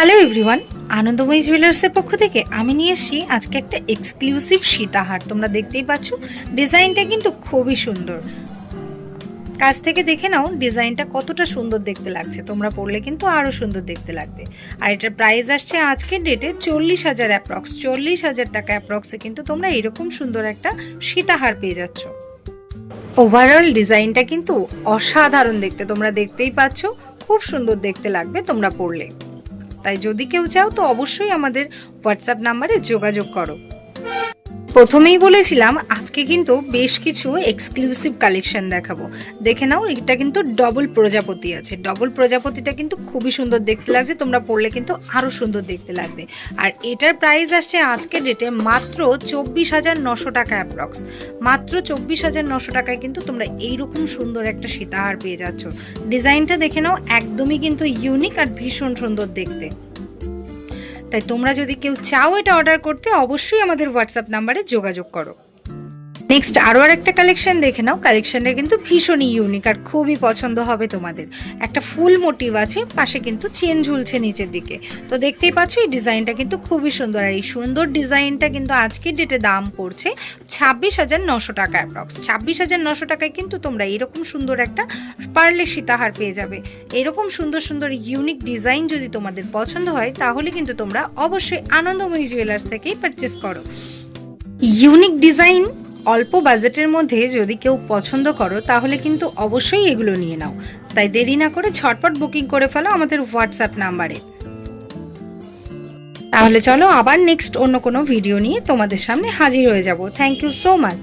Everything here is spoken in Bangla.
হ্যালো এভরিওয়ান আনন্দময়ী জুয়েলার্সের পক্ষ থেকে আমি নিয়ে এসেছি আজকে একটা এক্সক্লুসিভ সীতাহার। তোমরা দেখতেই পাচ্ছ, ডিজাইনটা কিন্তু খুবই সুন্দর। কাছ থেকে দেখে নাও, ডিজাইনটা কতটা সুন্দর দেখতে লাগছে। তোমরা পরলে কিন্তু আরও সুন্দর দেখতে লাগবে। আর এটার প্রাইস আসছে আজকের ডেটে চল্লিশ হাজার অ্যাপ্রক্স চল্লিশ হাজার টাকা অ্যাপ্রক্সে কিন্তু তোমরা এরকম সুন্দর একটা সীতাহার পেয়ে যাচ্ছ। ওভারঅল ডিজাইনটা কিন্তু অসাধারণ দেখতে। তোমরা দেখতেই পাচ্ছ, খুব সুন্দর দেখতে লাগবে তোমরা পড়লে। তাই যদি কেউ চাও তো অবশ্যই আমাদের হোয়াটসঅ্যাপ নাম্বারে যোগাযোগ করো। প্রথমেই বলেছিলাম আজকে কিন্তু বেশ কিছু এক্সক্লুসিভ কালেকশন দেখাবো। দেখে নাও, এটা কিন্তু ডবল প্রজাপতি আছে। ডবল প্রজাপতিটা কিন্তু খুবই সুন্দর দেখতে লাগছে, তোমরা পড়লে কিন্তু আরও সুন্দর দেখতে লাগবে। আর এটার প্রাইস আসছে আজকের ডেটে মাত্র চব্বিশ হাজার নশো টাকা অ্যাপ্রক্স মাত্র চব্বিশ হাজার নশো টাকায় কিন্তু তোমরা এইরকম সুন্দর একটা সীতাহার পেয়ে যাচ্ছ। ডিজাইনটা দেখে নাও, একদমই কিন্তু ইউনিক আর ভীষণ সুন্দর দেখতে। তাই তোমরা যদি কেউ চাও এটা অর্ডার করতে, অবশ্যই আমাদের হোয়াটসঅ্যাপ নাম্বারে যোগাযোগ করো। নেক্সট আরও আর একটা কালেকশন দেখে নাও। কালেকশনটা কিন্তু ভীষণই ইউনিক আর খুবই পছন্দ হবে তোমাদের। একটা ফুল মোটিভ আছে, পাশে কিন্তু চেন ঝুলছে নিচের দিকে। তো দেখতেই পাচ্ছ, এই ডিজাইনটা কিন্তু খুবই সুন্দর আর এই সুন্দর ডিজাইনটা কিন্তু আজকের ডেটে দাম পড়ছে ছাব্বিশ হাজার নশো টাকা অ্যাপ্রক্স ছাব্বিশ হাজার নশো টাকায় কিন্তু তোমরা এরকম সুন্দর একটা পার্লে সীতাহার পেয়ে যাবে। এরকম সুন্দর সুন্দর ইউনিক ডিজাইন যদি তোমাদের পছন্দ হয়, তাহলে কিন্তু তোমরা অবশ্যই আনন্দময়ী জুয়েলার্স থেকেই পারচেস করো। ইউনিক ডিজাইন অল্প বাজেটের মধ্যে যদি কেউ পছন্দ করো, তাহলে কিন্তু অবশ্যই এগুলো নিয়ে নাও। তাই দেরি না করে ছটপট বুকিং করে ফেলো আমাদের হোয়াটসঅ্যাপ নাম্বারে। তাহলে চলো আবার নেক্সট অন্য কোনো ভিডিও নিয়ে তোমাদের সামনে হাজির হয়ে যাব। Thank you so much